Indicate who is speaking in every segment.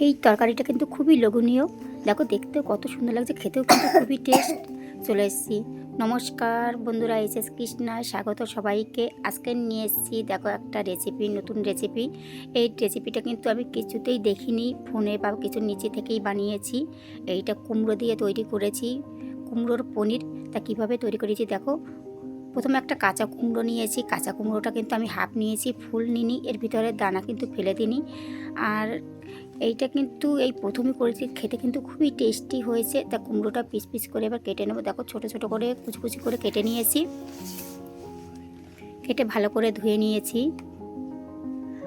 Speaker 1: এই তরকারিটা কিন্তু খুবই লোভনীয়। দেখো দেখতেও কত সুন্দর লাগছে, খেতেও কিন্তু খুবই টেস্ট চলে এসেছি। নমস্কার বন্ধুরা, এস এস কৃষ্ণায় স্বাগত সবাইকে। আজকে নিয়ে এসেছি, দেখো একটা রেসিপি নতুন রেসিপি এই রেসিপিটা কিন্তু আমি কিছুতেই দেখিনি। ফোনে বা কিছু নিচে থেকেই বানিয়েছি। এইটা কুমড়ো দিয়ে তৈরি করেছি। কুমড়োর পনির, তা কীভাবে তৈরি করেছি দেখো। প্রথমে একটা কাঁচা কুমড়ো নিয়েছি। কাঁচা কুমড়োটা কিন্তু আমি হাফ নিয়েছি, ফুল নিনি এর ভিতরে দানা কিন্তু ফেলে দিনি আর এইটা কিন্তু এই প্রথমে করেছি, খেতে কিন্তু খুবই টেস্টি হয়েছে। তা কুমড়োটা পিস পিস করে এবার কেটে নেব। দেখো ছোটো ছোটো করে কুচি কুচি করে কেটে নিয়েছি। কেটে ভালো করে ধুয়ে নিয়েছি।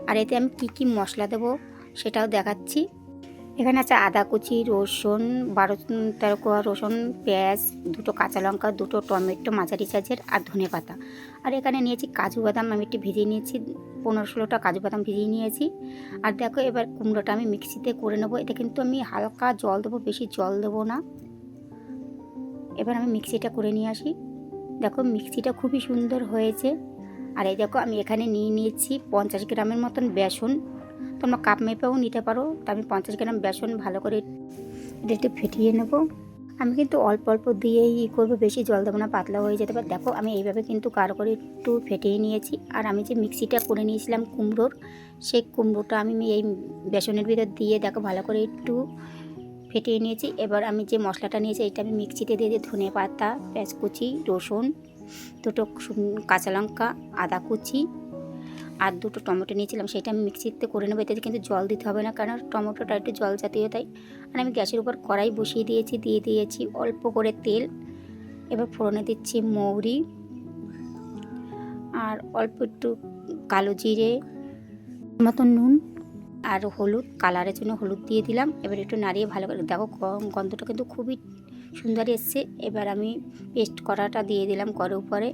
Speaker 1: আর এতে আমি কি কি মশলা দেবো সেটাও দেখাচ্ছি। এখানে আছে আদা কুচি, রসুন, বারো তেরো কোয়া রসুন, পেঁয়াজ, দুটো কাঁচা লঙ্কা, দুটো টমেটো, মাঝারি সাইজের আর ধনে পাতা। আর এখানে নিয়েছি কাজু বাদাম, আমি একটু ভিজিয়ে নিয়েছি, পনেরো ষোলোটা কাজু বাদাম ভিজিয়ে নিয়েছি। আর দেখো এবার কুমড়োটা আমি মিক্সিতে করে নেব। এটা কিন্তু আমি হালকা জল দেবো, বেশি জল দেবো না। এবার আমি মিক্সিটা করে নিয়ে আসি। দেখো মিক্সিটা খুবই সুন্দর হয়েছে। আর এই দেখো আমি এখানে নিয়ে নিয়েছি পঞ্চাশ গ্রামের মতন বেসন। তোমরা কাপ মেপেও নিতে পারো। তো আমি পঞ্চাশ গ্রাম বেসন ভালো করে এটা একটু ফেটিয়ে নেব। আমি কিন্তু অল্প অল্প দিয়েই ই করব, বেশি জল দেবো না পাতলা হয়ে যেতে পারে। দেখো, আমি এইভাবে কিন্তু কারও করে একটু ফেটিয়ে নিয়েছি। আর আমি যে মিক্সিটা করে নিয়েছিলাম কুমড়োর, সেই কুমড়োটা আমি এই বেসনের ভিতর দিয়ে দেখো ভালো করে একটু ফেটিয়ে নিয়েছি। এবার আমি যে মশলাটা নিয়েছি, এটা আমি মিক্সিতে দিয়ে দিয়ে ধনে পাতা, পেঁয়াজ কুচি, রসুন, দুটো কাঁচা লঙ্কা, আদা কুচি আর দুটো টমেটো নিয়েছিলাম, সেটা আমি মিক্সিতে করে নেব, এতে কিন্তু জল দিতে হবে না, কারণ টমেটোটা একটু জল জাতীয় তাই। আর আমি গ্যাসের উপর কড়াই বসিয়ে দিয়েছি, দিয়ে দিয়েছি অল্প করে তেল, এবার ফোড়নে দিচ্ছি মৌরি, আর অল্প একটু কালো জিরে মতো নুন আর হলুদ, কালারের জন্য হলুদ দিয়ে দিলাম। এবার একটু নাড়িয়ে ভালো করে, দেখো গন্ধটা কিন্তু খুবই সুন্দর এসছে। এবার আমি পেস্ট করাটা দিয়ে দিলাম করে উপরে।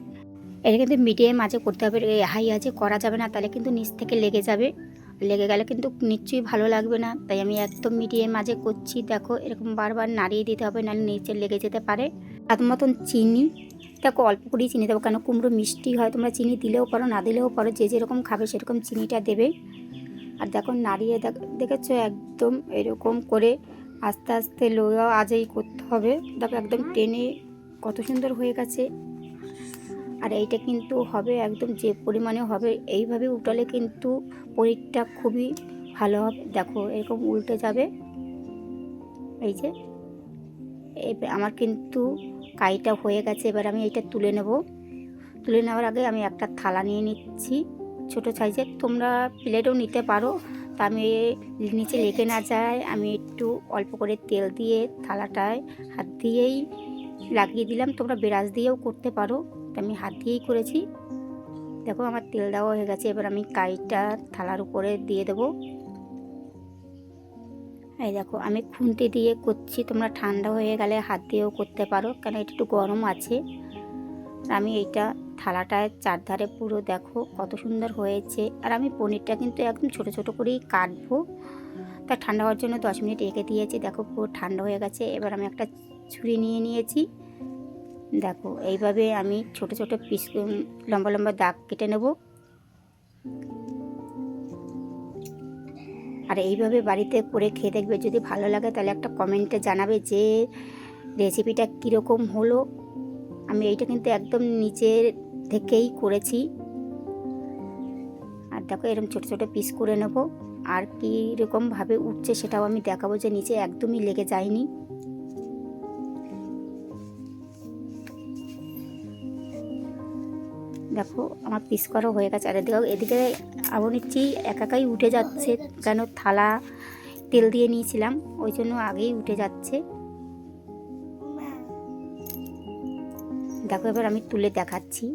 Speaker 1: এটা কিন্তু মিডিয়াম আঁচে করতে হবে হাই আঁচে করা যাবে না, তাহলে কিন্তু নিচ থেকে লেগে যাবে। লেগে গেলে কিন্তু নিশ্চয়ই ভালো লাগবে না, তাই আমি একদম মিডিয়াম মাঝে করছি, দেখো, এরকম বারবার নাড়িয়ে দিতে হবে, নাহলে নিচে লেগে যেতে পারে। তার মতন চিনি, দেখো, অল্প করেই চিনি দেবো, কেন কুমড়ো মিষ্টি হয়, তোমরা চিনি দিলেও পারো, না দিলেও পারো, যে যেরকম খাবে সেরকম চিনিটা দেবে। আর দেখো, নাড়িয়ে দেখ- দেখেছ, একদম এরকম করে আস্তে আস্তে লোয়া আজেই করতে হবে। দেখো, একদম টেনে, কত সুন্দর হয়ে গেছে। আর এইটা কিন্তু হবে একদম যে পরিমাণে হবে, এইভাবে উঠালে কিন্তু পনিরটা খুবই ভালো হবে। দেখো এরকম উল্টে যাবে। এই যে আমার কিন্তু কাইটা হয়ে গেছে, এবার আমি এটা তুলে নেব। তুলে নেওয়ার আগে আমি একটা থালা নিয়ে নিচ্ছি, ছোট সাইজের। তোমরা প্লেটও নিতে পারো। তা আমি নিচে লেগে না যায়, আমি একটু অল্প করে তেল দিয়ে থালাটায় হাত দিয়েই লাগিয়ে দিলাম। তোমরা ব্রাশ দিয়েও করতে পারো। আমি হাত দিয়েই করেছি। দেখো আমার তেল দেওয়া হয়ে গেছে, এবার আমি কাইটা থালার উপরে দিয়ে দেবো। এই দেখো, আমি খুন্তি দিয়ে করছি, তোমরা ঠান্ডা হয়ে গেলে হাত দিয়েও করতে পারো, কেন এটা একটু গরম আছে। আমি এইটা থালাটায় চারধারে পুরো দেখো কত সুন্দর হয়েছে। আর আমি পনিরটা কিন্তু একদম ছোট ছোট করেই কাটবো। তা ঠান্ডা হওয়ার জন্য দশ মিনিট রেখে দিয়েছি, দেখো পুরো ঠান্ডা হয়ে গেছে। এবার আমি একটা ছুরি নিয়ে নিয়েছি। দেখো, এইভাবে আমি ছোট ছোট পিস লম্বা লম্বা দাগ কেটে নেব। আর এইভাবে বাড়িতে করে খেয়ে দেখবে, যদি ভালো লাগে তাহলে একটা কমেন্টে জানাবে যে রেসিপিটা কীরকম হলো। আমি এইটা কিন্তু একদম নিচের থেকেই করেছি। আর দেখো এরকম ছোট ছোট পিস করে নেব। আর কীরকমভাবে উঠছে সেটাও আমি দেখাবো যে নিচে একদমই লেগে যায়নি। দেখো, আমার পিস করা হয়ে গেছে। আর এদিকে এদিকে আবার নিচ্ছি একাকাই উঠে যাচ্ছে, কেন থালা, তেল দিয়ে নিয়েছিলাম, ওই জন্য আগেই উঠে যাচ্ছে। দেখো, এবার আমি তুলে দেখাচ্ছি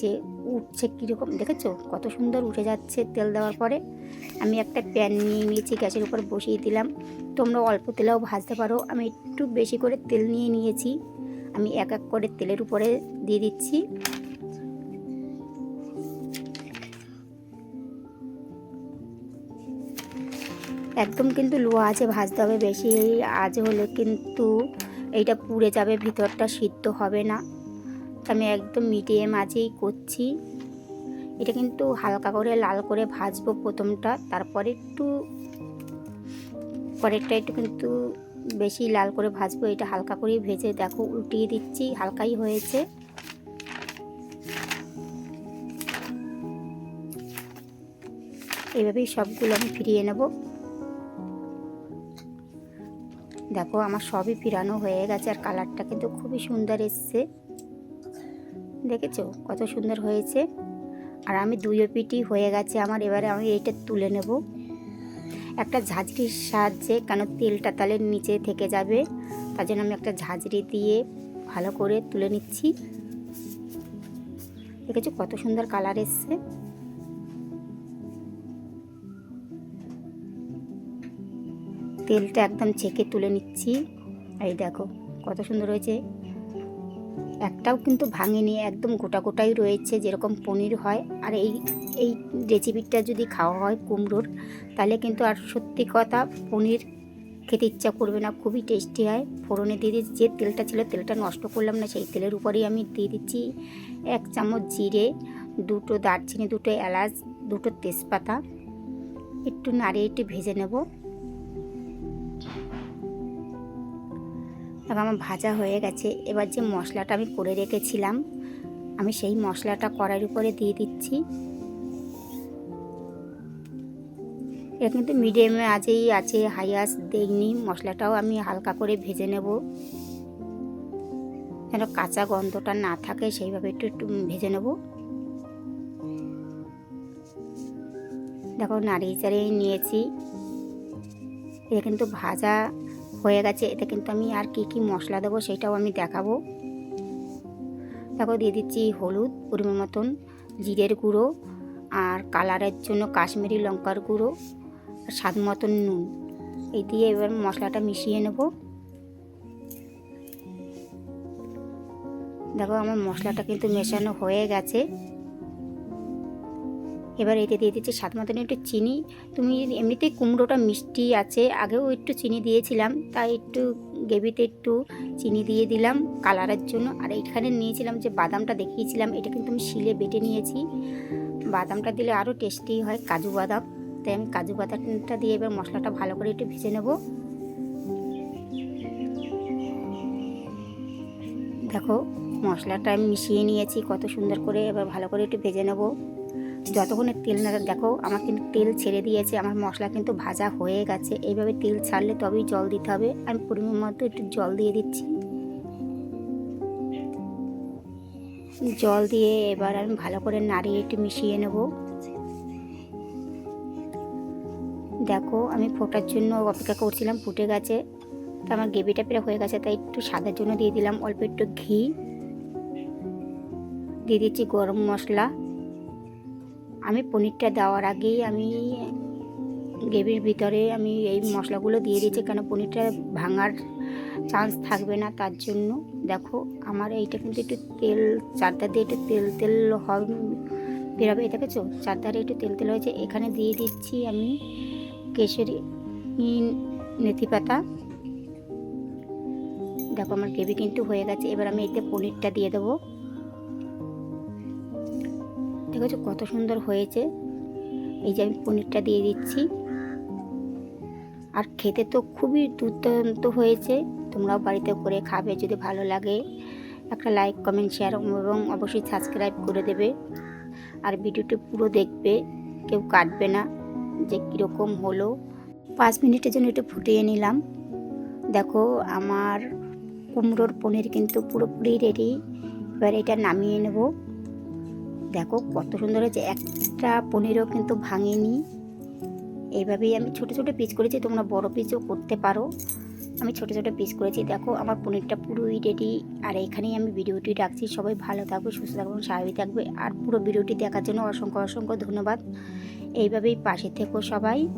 Speaker 1: যে উঠছে কীরকম। দেখেছ? কত সুন্দর উঠে যাচ্ছে তেল দেওয়ার পরে। আমি একটা প্যান নিয়ে নিয়েছি, গ্যাসের উপর বসিয়ে দিলাম। তোমরা অল্প তেলেও ভাজতে পারো। আমি একটু বেশি করে তেল নিয়ে নিয়েছি। আমি এক এক করে তেলের উপরে দিয়ে দিচ্ছি। একদম কিন্তু লো আছে, ভাজতে হবে বেশি আজ হলে কিন্তু এইটা পুড়ে যাবে, ভিতরটা সিদ্ধ হবে না। আমি একদম মিডিয়াম আঁচেই করছি। এটা কিন্তু হালকা করে লাল করে ভাজবো প্রথমটা, তারপরে একটু, পরেরটা একটু কিন্তু বেশি লাল করে ভাজবো, এটা হালকা করে ভেজে দেখো, উল্টিয়ে দিচ্ছি, হালকাই হয়েছে। এভাবেই সবগুলো আমি ফিরিয়ে নেব। দেখো, আমার সবই ফিরানো হয়ে গেছে আর কালারটা কিন্তু খুবই সুন্দর এসছে। দেখেছ? কত সুন্দর হয়েছে। আর আমি দুই পিটি হয়ে গেছে আমার, এবারে আমি এইটা তুলে নেব। একটা ঝাঁঝরির সাহায্যে কেন তেলটা তাহলে নিচে থেকে যাবে, তার জন্য আমি একটা ঝাঁঝরি দিয়ে ভালো করে তুলে নিচ্ছি। দেখেছ? কত সুন্দর কালার এসছে। তেলটা একদম ছেঁকে তুলে নিচ্ছি। এই দেখো, কত সুন্দর হয়েছে। একটাও কিন্তু ভাঙেনি, একদম গোটা গোটাই রয়েছে, যেরকম পনির হয়। আর এই এই রেসিপিটা যদি খাওয়া হয় কুমড়োর, তাহলে কিন্তু আর সত্যি কথা পনির খেতে ইচ্ছা করবে না, খুবই টেস্টি হয়। ফোড়নে দিয়ে দিচ্ছি যে তেলটা ছিল তেলটা নষ্ট করলাম না, সেই তেলের উপরেই আমি দিয়ে দিচ্ছি এক চামচ জিরে, দুটো দারচিনি, দুটো এলাচ, দুটো তেজপাতা। একটু নাড়িয়ে একটু ভেজে নেব। এবার আমার ভাজা হয়ে গেছে। এবার যে মশলাটা আমি করে রেখেছিলাম, আমি সেই মশলাটা কড়াইয়ের উপরে দিয়ে দিচ্ছি। এটা কিন্তু মিডিয়ামে আজেই আছে হাই দেইনি। মশলাটাও আমি হালকা করে ভেজে নেব। যেন কাঁচা গন্ধটা না থাকে, সেইভাবে একটু একটু ভেজে নেব। দেখো নাড়িয়ে চাড়িয়ে নিয়েছি। এটা কিন্তু ভাজা হয়ে গেছে এতে কিন্তু আমি আর কি কি মশলা দেবো সেটাও আমি দেখাবো। দেখো, দিয়ে দিচ্ছি হলুদ পরিমাণ মতন, জিরের গুঁড়ো আর কালারের জন্য কাশ্মীরি লঙ্কার গুঁড়ো আর স্বাদ মতন নুন। এই দিয়ে এবার মশলাটা মিশিয়ে নেব। দেখো, আমার মশলাটা কিন্তু মেশানো হয়ে গেছে। এবার এতে দিয়ে দিচ্ছি স্বাদ মতন একটু চিনি। তুমি এমনিতেই কুমড়োটা মিষ্টি আছে, আগেও একটু চিনি দিয়েছিলাম, তাই একটু গ্রেভিতে একটু চিনি দিয়ে দিলাম কালারের জন্য। আর এখানে নিয়েছিলাম যে বাদামটা দেখিয়েছিলাম, এটা কিন্তু আমি শিলে বেটে নিয়েছি। বাদামটা দিলে আরও টেস্টি হয়, কাজু বাদাম। তাই আমি কাজু বাদামটা দিয়ে এবার মশলাটা ভালো করে একটু ভেজে নেব। দেখো, মশলাটা আমি মিশিয়ে নিয়েছি, কত সুন্দর করে এবার ভালো করে একটু ভেজে নেব। যতক্ষণে তেল না, দেখো আমার কিন্তু তেল ছেড়ে দিয়েছে, আমার মশলা কিন্তু ভাজা হয়ে গেছে। এইভাবে তেল ছাড়লে তবেই জল দিতে হবে। আমি পরিমাণ মতো একটু জল দিয়ে দিচ্ছি। জল দিয়ে এবার আমি ভালো করে নাড়িয়ে একটু মিশিয়ে নেব। দেখো আমি ফোটার জন্য অপেক্ষা করছিলাম, ফুটে গেছে। তো আমার গ্রেভিটা প্রায় হয়ে গেছে, তাই একটু সাদার জন্য দিয়ে দিলাম। অল্প একটু ঘি। দিয়ে দিচ্ছি গরম মশলা। আমি পনিরটা দেওয়ার আগেই আমি গ্রেভির ভিতরে আমি এই মশলাগুলো দিয়ে দিয়েছি, কেন পনিরটা ভাঙার চান্স থাকবে না তার জন্য। দেখো, আমার এইটা কিন্তু একটু তেল, চারধার দিয়ে একটু তেল তেল হবে বেরোবে এটা দেখেছ? চারধারে একটু তেল তেল হয়েছে। এখানে দিয়ে দিচ্ছি আমি কেশরি মেথি পাতা। দেখো, আমার গ্রেভি কিন্তু হয়ে গেছে। এবার আমি এতে পনিরটা দিয়ে দেবো। দেখেছ কত সুন্দর হয়েছে? এই যে আমি পনিরটা দিয়ে দিচ্ছি। আর খেতে তো খুবই দুর্দান্ত হয়েছে। তোমরাও বাড়িতে করে খাবে যদি ভালো লাগে। একটা লাইক কমেন্ট শেয়ার এবং অবশ্যই সাবস্ক্রাইব করে দেবে। আর ভিডিওটি পুরো দেখবে, কেউ কাটবে না যে কীরকম হলো। পাঁচ মিনিটের জন্য একটু ফুটিয়ে নিলাম। দেখো, আমার কুমড়োর পনির কিন্তু পুরোপুরি রেডি এবার এটা নামিয়ে নেব। দেখো কত সুন্দর হয়েছে। একটা পনিরও কিন্তু ভাঙেনি। এইভাবেই আমি ছোট ছোট পিস করেছি, তোমরা বড় পিসও করতে পারো। আমি ছোট ছোট পিস করেছি। দেখো, আমার পনিরটা পুরোই রেডি আর এখানেই আমি ভিডিওটি রাখছি। সবাই ভালো থাকবে, সুস্থ থাকবে স্বাভাবিক থাকবে। আর পুরো ভিডিওটি দেখার জন্য অসংখ্য অসংখ্য ধন্যবাদ। এইভাবেই পাশে থেকো সবাই।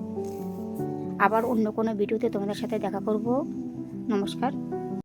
Speaker 1: আবার অন্য কোনো ভিডিওতে তোমাদের সাথে দেখা করব। নমস্কার।